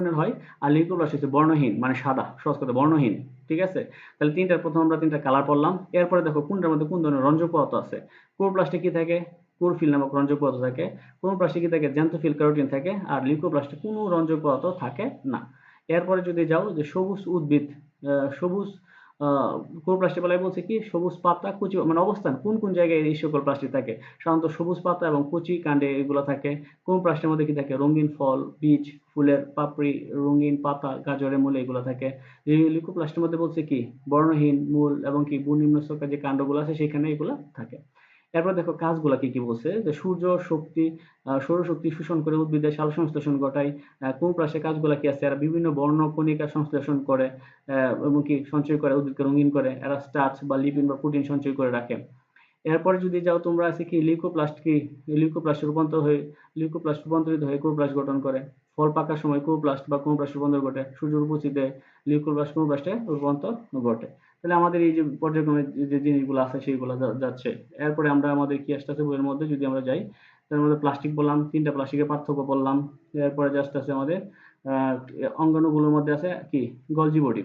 ধরনের হয়, আর লিউকোপ্লাস্ট হচ্ছে বর্ণহীন মানে সাদা, সহজ কথা বর্ণহীন, ঠিক আছে? তাহলে তিনটার প্রথম আমরা তিনটা কালার পড়লাম, এরপরে দেখো কোনটার মধ্যে কোন ধরনের রঞ্জক পদার্থ আছে? ক্লোরোপ্লাস্টে কি থাকে? ক্লোরোফিল নামক রঞ্জক পদার্থ থাকে। ক্লোরোপ্লাস্টে কি থাকে? জ্যান্থোফিল ক্যারোটিন থাকে, আর লিউকোপ্লাস্টে কোনো রঞ্জক পদার্থ থাকে না। এরপরে যদি যাও যে সবুজ উদ্ভিদ সবুজ ক্লোরোপ্লাস্টে বলছে কি? সবুজ পাতা, কুচি মানে অবস্থান, কোন কোন জায়গায় এই সকল প্লাস্টিক থাকে? সাধারণত সবুজ পাতা এবং কুচি কাণ্ডে এগুলো থাকে। কোন প্লাস্টের মধ্যে কি থাকে? রঙিন ফল, বীজ, ফুলের পাপড়ি, রঙিন পাতা, গাজরের মূল এগুলো থাকে। লিউকোপ্লাস্টের মধ্যে বলছে কি? বর্ণহীন মূল এবং কি? নিম্ন যে কাণ্ডগুলো আছে, সেখানে এগুলো থাকে। এরপর দেখো কাজগুলো কি কি বলছে? যে সূর্য, শক্তি সৌরশক্তি শোষণ করে উদ্ভিদের সাল সংশ্লেষণ ঘটায়। প্রাসে কাজগুলো কি আছে? এরা বিভিন্ন বর্ণ কণিকা সংশ্লেষণ করে এবং কি সঞ্চয় করে, উদ্ভিদকে রঙিন করে। এরা স্টার্চ বা লিপিন বা প্রোটিন সঞ্চয় করে রাখে। এরপরে যদি যাও তোমরা আছে কি লিউকোপ্লাস্ট কি? লিউকোপ্লাস্ট রূপান্তর হয়ে লিউকোপ্লাস্ট রূপান্তরিত হয়ে ক্লোরোপ্লাস্ট গঠন করে। ফল পাকার সময় কোপ্লাস্ট বা ক্লোরোপ্লাস্ট রূপান্তর ঘটে। সূর্যের উপস্থিতিতে লিউকোপ্লাস্ট ক্লোরোপ্লাস্টে রূপান্তর ঘটে। তাহলে আমাদের এই যে পর্যায়ক্রমে যে- জিনিসগুলো আছে সেইগুলো যাচ্ছে। এরপরে আমরা আমাদের কি আসতেছে বইয়ের মধ্যে যদি আমরা যাই, তার মধ্যে প্লাস্টিক বললাম, তিনটা প্লাস্টিকের পার্থক্য বললাম। এরপরে যে জাস্ট আছে আমাদের অঙ্গাণুগুলোর মধ্যে আছে কি? Golgi body.